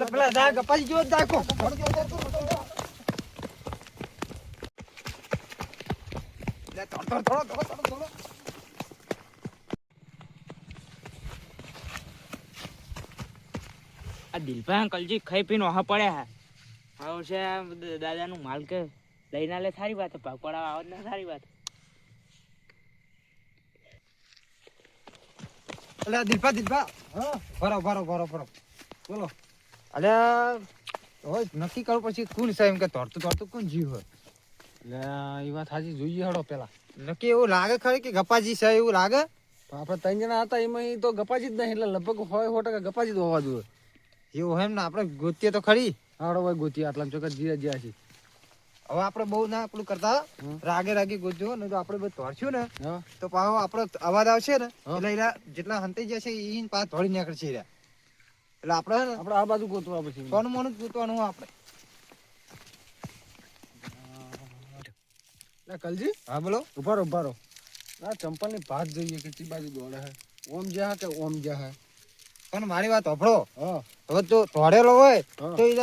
એટલે પેલા દા ગપાજી જેવો દાખો થોડો, થોડો, થોડો, થોડો, થોડો, થોડો. આ દિલભા કલજી ખાઈ પીને વહા પડ્યા હા. હવે છે આ દ- દાદાનું માલ કે લઈને આલે સારી વાત પકોડા આવો ના સારી વાત. અલે દિલભા દિલભા. હા? ભરો ભરો ભરો ભરો. બોલો. અલે હોય નક્કી કરો પછી કોણ છે એમ કે તોડતું તોડતું કોણ જીવ હોય? એટલે એ વાત સાચી જોઈએ હડો પેલા. નક્કી એવું લાગે ખરી કે ગપાજી છે એવું લાગે? આપણે ત્રણ જણા હતા એમાં તો ગપાજી જ નહીં એટલે લગભગ હોય સો ટકા ગપાજી જ હોવા જોઈએ. એવું હોય એમ ને આપણે ગોતીએ તો ખરી? હાડો ભાઈ ગોતીએ આટલા ચોક્કસ જીરા જ્યાં છે. હવે આપણે બહુ ના પેલું કરતા. રાગે રાગે ગોત્યો ને તો આપણે બધું તોડશું ને. તો પાછો આપણો અવાજ આવશે ને. એટલે જેટલા હંતાઈ જશે એ પાછા તોડી નીકળશે એરા. એટલે આપણે આપણે આ બાજુ ગોતવા પછી. સોનું મોનું ગોતવાનું આપણે. એટલે કલજી. હા બોલો. ઊભા રહો આ ચંપલની ભાત જોઈએ કેટલી બાજુ દોડે હે. ઓમ જા કે ઓમ જ્યાં હે. પણ મારી વાત અભળો હવે જો તોડેલો હોય તો એ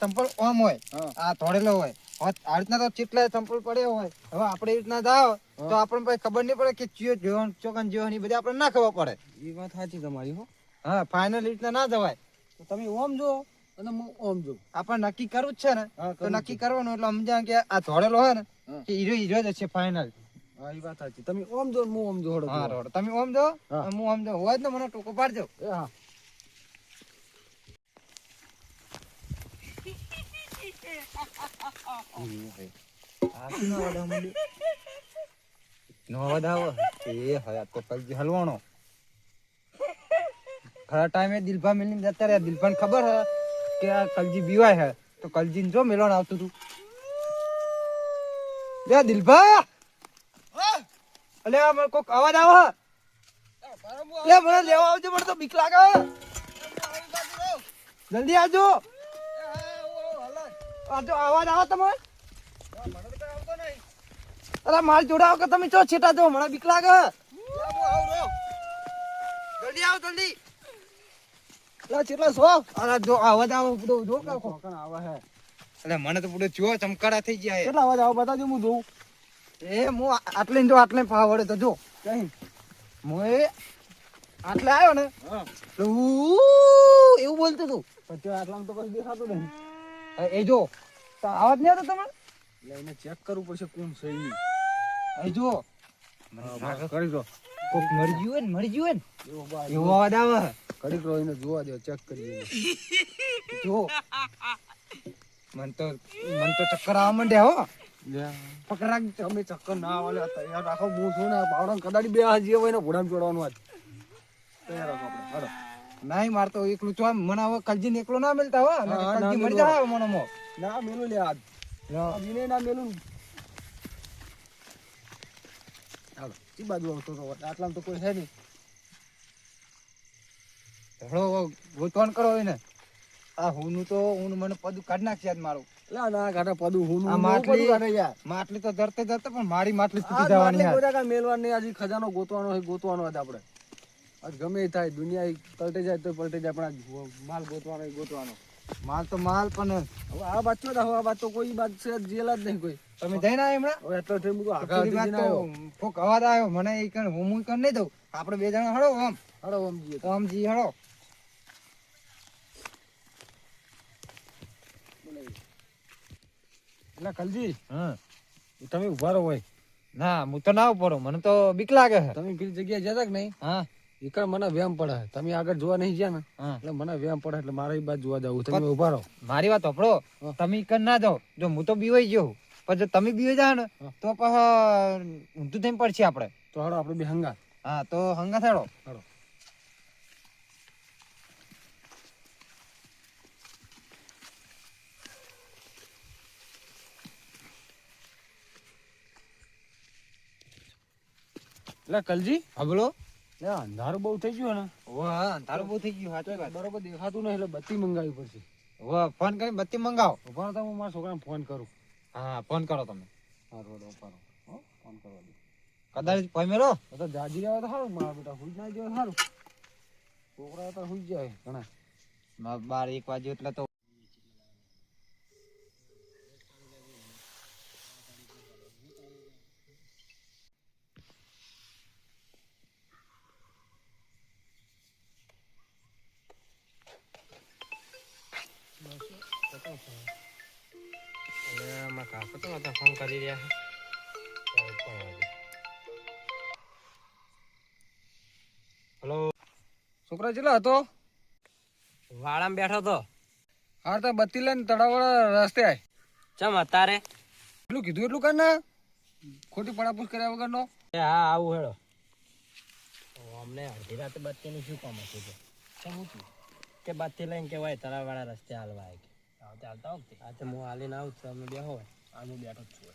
ચંપલ ઓમ હોય આ તોડેલો હોય. આ રીતના તો ચેટલા ચંપલ પડ્યો હોય. હવે આપણે એ રીતના જાવ તો આપણને પછી ખબર નહીં પડે કે ચિયો જેવો ચોકન જેવો એ બધી આપણે ના ખબર પડે. એ વાત સાચી તમારી હો. હા ફાઇનલ રીતના ના જવાય. તો તમે ઓમ જો અને હું ઓમ જો. આપણે નક્કી કરવું જ છે ને તો નક્કી કરવાનું એટલે સમજા કે આ ધોડેલો હોય ને કે હીરો હીરો જ છે ફાઇનલ હા એ વાત સાચી. તમે ઓમ જો હું ઓમ જો હડો હા રોડ. તમે ઓમ જો હું. ઓમ જો હોય ને મને ટોકો પાડજો હા. નો અવાજ આવે એ હયા તો કઈ હલવાણો. ખરા ટાઈમે દિલભા મિલની જતા રહ્યા દિલભાને ખબર હે કે આ કલજી બીવાય હે. તો કલજીને જો મિલણ આવતું તું. લે દિલભા! અલે મને કોક અવાજ આવે લે, મને લેવા આવજો, મને તો બીક લાગે જલ્દી આવજો. આજો અવાજ આવે તમારે અરે માલ જોડાવો કે તમે ચો છેટા જો મને બીક લાગે જલ્દી આવો, જલ્દી. લા કેટલા શોખ અરે જો અવાજ આવે પૂરો જો કાકો. કોકણ આવે હે? એટલે મને તો પૂરો ચો ચમકારા થઈ ગયા. કેટલા અવાજ આવે બતાજો હું જોઉં. એ હું આ- આટલે જો આટલે પાવડે તો જો. કઈ? હું એ આટલે આવ્યો ને તો એવું બોલતું હતું પછી આટલામાં તો કશું દેખાતું નહીં. એ જો તો અવાજ નહીં આવતો તમને એને ચેક કરવું પડશે કોણ છે ઈ. એ જો. કરી દો. કોક મરી ગયું હોય ને મરી ગયું હોય ને. એવો એવો અવાજ આવે. કરી રોઈને જોવા દો ચેક કરી. જો. મન તો મન તો ચક્કર આવવા માંડ્યા હો. પકડા તમે ચક્કર ના આવે તૈયાર રાખો. હું છું ને બાવડા કદાચ બે હાજી હોય ને ઘોડામાં ચોડવાનું આજ. તૈયાર રાખો આપણે હાલો. નહીં મારતો એકલું ચો મને હવે કલજી એકલો ના મળતા હો. કલજી મરી. જાય મને મો. ના મેલું લે આજ. વિનય ના મેલું. હાલો. ઈ બાજુ આવતો તો આટલામાં તો કોઈ છે નહીં. હળો ગોતવાન કરો હોય ને આ હુનું તો હું મને પદું કાઢી નાખશે આજ મારું. લા ના કાઢા પદું હું આ માટલી માટલી તો ધરતે ધરતે પણ મારી માટલી સુધી જવાની યાર. મેલવા નહીં આજી ખજાનો ગોતવાનો હોય ગોતવાનો આજ આપણે. આજ ગમે થાય દુનિયા પલટે જાય તો પલટે જાય પણ માલ ગોતવાનો ગોતવાનો. માલ તો માલ પણ હવે આ વાત તો આ વાત તો કોઈ વાત છે જેલા જ નહીં કોઈ. તમે જઈને આવ્યા હમણાં. હવે એટલો ટાઈમ મૂકો પેલી વાત તો કોક અવાજ આવ્યો મને એ કણ હું હું કણ નહીં દઉં. આપણે બે જણા હળો આમ હળો આમ જી આમ જી હળો. એટલે કલજી હા. તમે ઊભા રહો હોય ના હું તો ના ઉપરો મને તો બીક લાગે છે. તમે પેલી જગ્યાએ જતા કે નહીં? હા. એકણ મને વ્યામ પડે તમે આગળ જોવા નહીં ગયા ને? એટલે મને વ્યામ પડે એટલે મારી બાજુ જોવા જવું તમે ઊભા રહો. મારી વાત સાંભળો. હા. તમે એક ના જાઓ. જો હું તો બીવાઈ ગયો પણ જો તમે બીવાઈ જાઓ ને તો પછી ઊંધું થઈને પડશે આપણે. તો હાડો આપણે બે હંગા હા તો હંગા થાડો હાડો એટલે કલજી. હબલો બોલો. અંધારું બહુ થઈ ગયું ને વાહ અંધારું બહુ થઈ ગયું. સાચી વાત. બરોબર દેખાતું નહીં એટલે બત્તી મંગાવી પડશે વાહ ફોન કરી બત્તી મંગાવો. ઊભા તો હું મારા છોકરાને ફોન કરું. હા ફોન કરો તમે. હારું ઊભા હો ફોન કરો કદાચ પમેરો તો તો જાજી આવે તો સારું મારા બેટા હુઈ ના જાય સારું છોકરા તો હુઈ જાય ઘણા. બાર એક વાગ્યો એટલે તો છોકરા ચેલા હતો? વાળામાં બેઠો તો. હા તો બત્તી લઈને તળાવવાળા રસ્તે આય. ચમ અતારે? એટલું કીધું એટલું કર ને ખોટી પડાપૂછ કર્યા વગરનો? એ હા આવું હેડો. અમને અડધી રાતે બત્તીનું શું કામ હતું કે? હતું? કે બત્તી લઈને કેવાય તળાવવાળા રસ્તે હાલવા આવે આવતે હાલતા વખતે. હા તો હું હાલીને આવું છું અમે બેહો હોય હું બેઠો જ છું.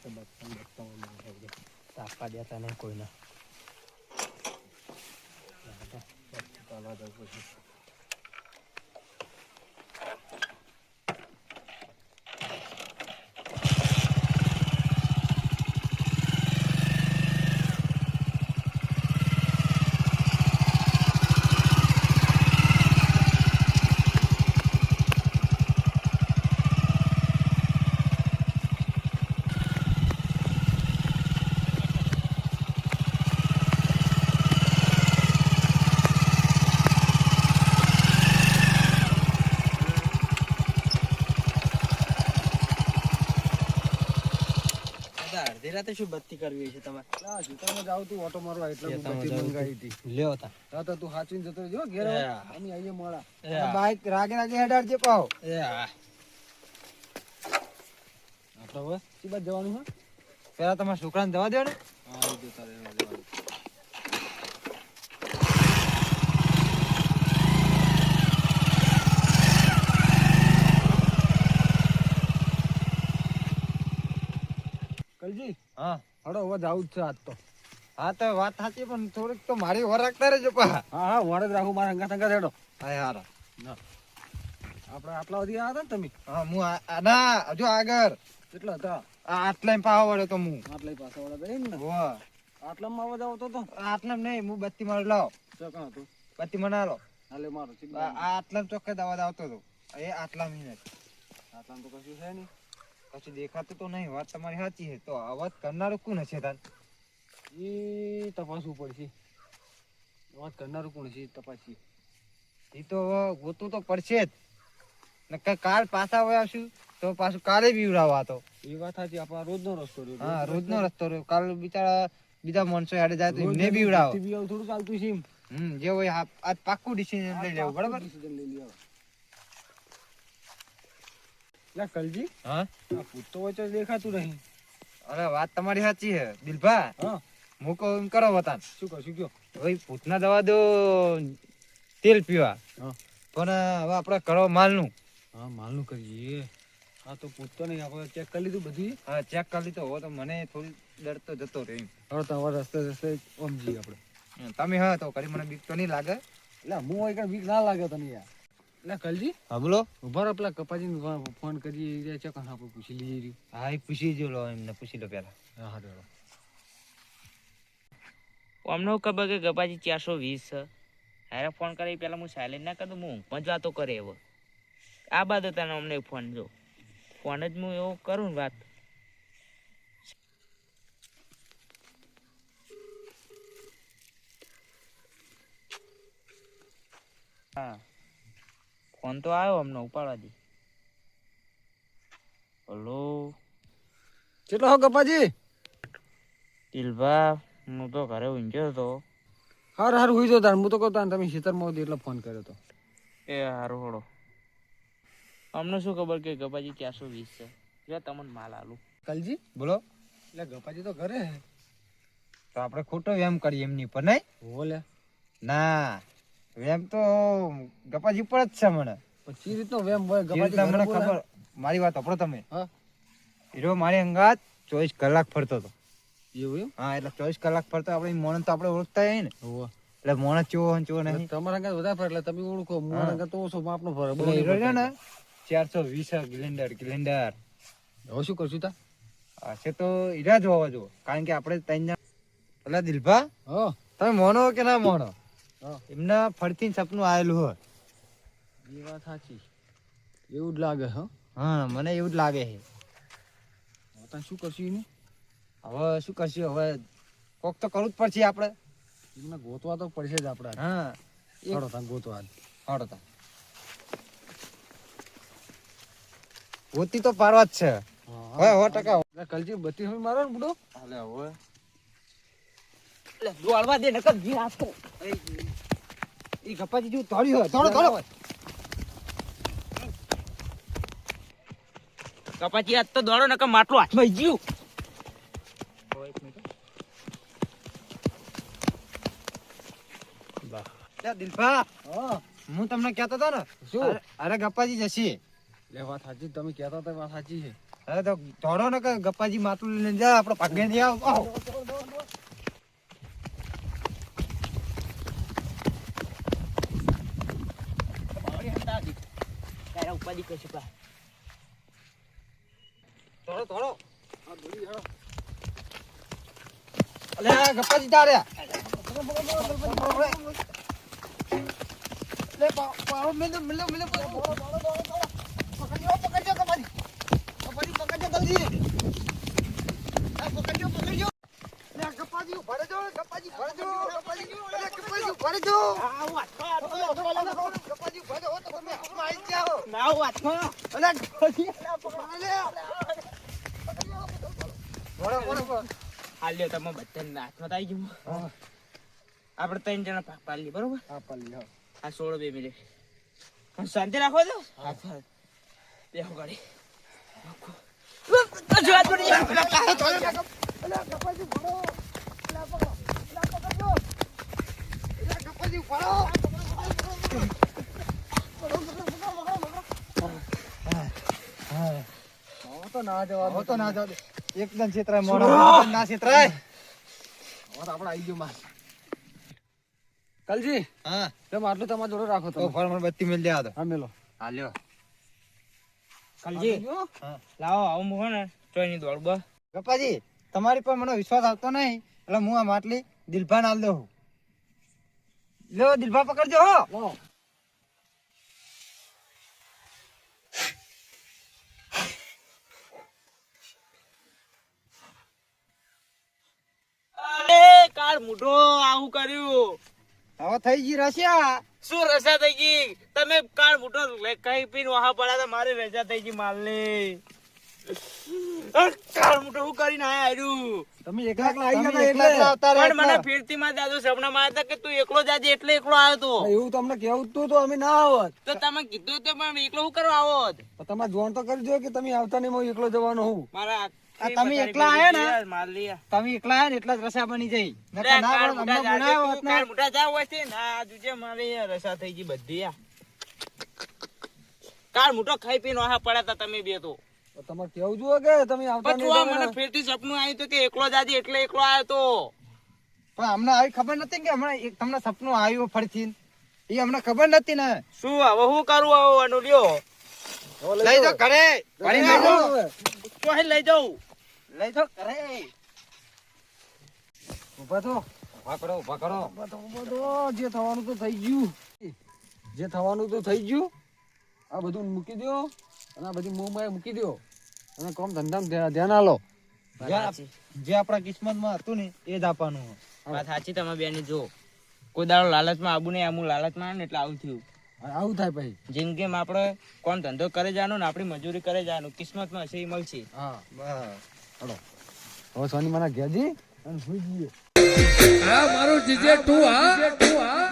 હમણાં અડધી રાતે બત્તા બત્તા તાપવા દેતા નહીં કોઈને રાતે શું બત્તી કરવી છે તમારે? ના જૂતામાં જાવ તું ઓટો મારવા એટલે હું બત્તી મંગાવી હતી. લ્યો તા. હા તો તું હાચવીને જતો રહેજો ઘેર. અમે આવીએ મોડા બાઈક રાગે રાગે હેડાડજે પાહો. એ હા આપણે હવે શી બાજુ જવાનું હે પેલા તમારા છોકરાને દવા દો ને હા એ જતા રહેવા જવાનું. કલજી હા હડો હવે છે આજ તો. હા તો વાત સાચી પણ થોડીક તો મારી વર રાખતા રહેજો પા હા હા મોડે જ રાખું મારા અંગા અંગા રેડો હા હારા. આપણે આટલા સુધી આવ્યા હતા ને તમે? હા હું ના હજુ આગળ. કેટલા હતા? આ આટલા પાવા વળ્યો તો હું. આટલા પાછા વાળા હતા એમ ને? વાહ આટલામાં આવવા જાવ તો? તો આટલા નહીં હું બત્તી માર લાવ ચોકણ હતું? બત્તી મના લો હાલે મારો ચીક આ આ આટલા ચોખ્ખે દવા આવતો હતો. એ આટલા મિનિટ આટલામાં તો કશું છે નહીં. પછી દેખાતું તો નહીં વાત તમારી સાચી છે. તો આ વાત કરનારું કોણ હશે તાન? એ તપાસવું પડશે. વાત કરનારું કોણ છે તપાસી એ તો ગોતું તો પડશે જ. નકર કાલ પાછા હોય આવશું તો પાછું કાલે બીવડાવવા તો. એ વાત સાચી આપણા રોજનો રસ્તો રહ્યો. હા રોજનો રસ્તો રહ્યો. કાલ બિચારા બીજા માણસો હેડે જાય તો એમને બીવડાવો થોડું ચાલતું છે હમ જે હોય આ- આજ પાક્કું ડિસિઝન લઈ લેવું બરાબર? ડિસિઝન લઈ લેવા. લા કલજી. હા? આ ભૂત તો દેખાતું નહીં અરે વાત તમારી સાચી છે દિલભા. હા. હું કહું કરો વતાન. શું કહું શું કયો ભાઈ ભૂતના દવા દો તેલ પીવા. પણ હવે આપણે કરો માલનું. હા માલનું કરીએ. હા તો પૂછતો નહીં આપણે ચેક કરી લીધું બધું. હા ચેક કરી લીધો. હો તો મને થોડી ડર તો જતો રહ્યો તો હવે રસ્તે રસ્તે સમજીએ આપણે. તમે હા તો કરી મને બીક તો નહીં લાગે. એટલે હું હોય કે બીક ના લાગે તને યાર. એટલે કલજી. હા બોલો. ઊભા રહો પેલા કપાજી ફોન કરી ચેક આપણે પૂછી લઈએ હા એ પૂછી જો લો એમને પૂછી લો પેલા. હા હા ચાલો. અમને ખબર કે ગપાજી ચારસો વીસ છે? હારે ફોન કરી પહેલાં હું સાયલેન્ટ ના કરું હું ઊંઘમાં વાતો કરે એવો. આ બાદ તને અમને ફોન જો. ફોન જ હું એવો કરું ને વાત. હા. ફોન તો આવ્યો અમને ઉપાડવા દે. હલો? કેટલો હો કપાજી તિલભા હું તો ઘરે ઊંઘ્યો હતો હાર હાર હુઈ જો તાર હું તો કહું તાર તમે ખેતરમાં હતી એટલે ફોન કર્યો તો. એ હારું હોડો અમને શું ખબર કે ગપાજી ચારસો વીસ છે? જો તમને માલ આલું. કલજી બોલો. એટલે ગપાજી તો ઘરે તો આપણે ખોટો એમ કરીએ એમની પર નહીં? બોલે. ના. વેમ તો ગપાજી ઉપર જ છે મને પછી રીતનો વેમ હોય? ગપાજી મને ખબર? મારી વાત સાંભળો તમે. હીરો મારી અંગાત ચોવીસ કલાક ફરતો હતો. એવું હા એટલે ચોવીસ કલાક ફરતો આપણે મોણ તો આપણે ઓળખતા હોય ને. એટલે મોણ ચો ચો નહીં. તમારા અંગાત વધારે ફરે એટલે તમે ઓળખો. મોણ અંગાત તો ઓછો માપનો ફરે બહુ હીરો છે ને ચારસો વીસ ગ્લેન્ડર ગ્લેન્ડર. હવે શું કરશું તા? હશે તો હીરા જોવા જો કારણ કે આપણે ત્રણ જણ પેલા દિલભા હા. તમે મોનો કે ના મોનો. એમના ફરતી સપનું આવેલું હોય. એ વાત સાચી. એવું જ લાગે હ. હા મને એવું જ લાગે છે. તને શું કરશું એને? હવે શું કરશું? હવે કોક તો કરવું જ પડશે આપણે. એમને ગોતવા તો પડશે જ આપણે હા. ચાલો તને ગોતવા હાડો તા ગોતી તો પારવા જ છે. હવે સો ટકા કલજી બત્તી હોય મારો ને બુડો? હાલે હવે. દોડવા દે નકર ઘી આપો ઈ ગપ્પાજી જેવું તોડ્યું હોય તોડો તોડો કપાચી આજ તો દોડો નકર માટલું હાથમાં ગયું. દિલભા. હું. તમને કહેતો હતો ને શું? અરે- ગપ્પાજી જશે. લે વાત સાચી તમે કહેતા હતા વાત સાચી છે. અરે તો ધોડો ને ગપ્પાજી માટલું લઈને જા આપડે પગે નહીં આવ. આવ. કશું પા તોડો તોડો અલે આ ગપ્પાજી તારે લે પાડો મિલો મિલો મિલો પકડજો પકડજો ગપ્પાજી ગપ્પાજી પકડજો જલ્દી પકડજો પકડજો ગપ્પાજી ઊભા રહેજો ગપ્પાજી ઊભા રહેજો ગપ્પાજી. અલે ગપ્પાજી ઊભા રહેજો ગપ્પાજી ઊભા રહેજો તો તમે આવી જાઓ ના હાથમાં અલે લે વળો વળો હાલ્યો તમે બધાને હાથમાં આવી ગયું હા આપણે ત્રણ જણા લઈએ, બરોબર હા પાલી હા સોળો બે મિનિટ શાંતિ રાખો તો હાથ હાથ ગાડી જો હાથ પડી જાય. હવે તો ના જવા હવે તો ના જાવ એકદમ છેતરાય મોણો ના છેતરાય. હવે તો આપણે આવી ગયો માં કલજી હા. તેમ આટલું તમારા જોડે રાખો તો ફળ મને બત્તી મેલ દેવા દો હા મેલો. હા લ્યો. કલજી લાવો આવો મુકો ને દોડ તમારી પર મને વિશ્વાસ આવતો નહીં એટલે હું આ માટલી દિલભા આલ દઉં. લ્યો દિલભા પકડજો હો. લાવો. અરે આવું કર્યું. હવે થઈ ગઈ રશિયા? શું રસા થઈ ગઈ? તમે કાળ મુઢો કઈ પીને વહા પડ્યા મારી રજા થઈ ગઈ માલની. કાળ મૂઢો હું કરીને આયા હાર્યું તમે એકલા એકલા આવી ગયા એકલા એકલા એટલે? આવતા રહ્યા પણ મને ફીરતી માં દાદુ સપના માં હતા કે તું એકલો જાજે એટલે એકલો આવ્યો તો? એવું તમને કેવું તું તો અમે ના આવત. તો તમે કીધું તો પણ એકલો હું કરવા આવો તમારે જોણ તો કરી દો કે તમે આવતા નહીં હું એકલો જવાનો હું. મારા તમે એકલા આયા ને? ભેગી માર લીયા. તમે એકલા આયા ને એટલા જ રસા બની જઈ મોટા હોય છે. ના, જોજે મારી રસા થઈ ગઈ બધી. કાળ મોટો ખાઈ પીને વાહા પડ્યા તમે બે તો. તમારે કેવું જુઓ કે તમે આવતા નહીં મને ફેરથી સપનું આવ્યું કે એકલો જાજી એટલે એકલો આવ્યો તો. પણ અમને આવી ખબર નથી કે હમણાં તમને સપનું આવ્યું ફરીથી. એ અમને ખબર નથી ને. શું હવે હું કરું હવે અનુલ્યો? લઈ જાઓ ઘરે. લઈ જાઉં. લઈ જાઓ કરે ઊભા તો ઊભા કરો ઊભા કરો. ઊભા તો ઊભા તો જે થવાનું તો થઈ ગયું. જે થવાનું તો થઈ ગયું આ બધું મૂકી દો અને આ બધી મોં મૂકી દો અને કોમ ધંધામાં ધ્યાન આલો. જે આપ- જે આપણા કિસ્મતમાં હતું ને એ જ આપવાનું વાત સાચી તમે બેની જો. કોઈ દાડો લાલચમાં આવું નહીં આવું લાલચમાં આવે ને એટલે આવું થયું. આવું થાય પછી. જિંદગીમાં આપણે કોણ ધંધો કરે જવાનું ને આપણી મજૂરી કરે જવાનું. કિસ્મતમાં હશે એ મળશે. હા. બસ. હવે સોની માના ઘેરજી અને સુઈ જઈએ. આ મારું જીજે તું હા. તું હા.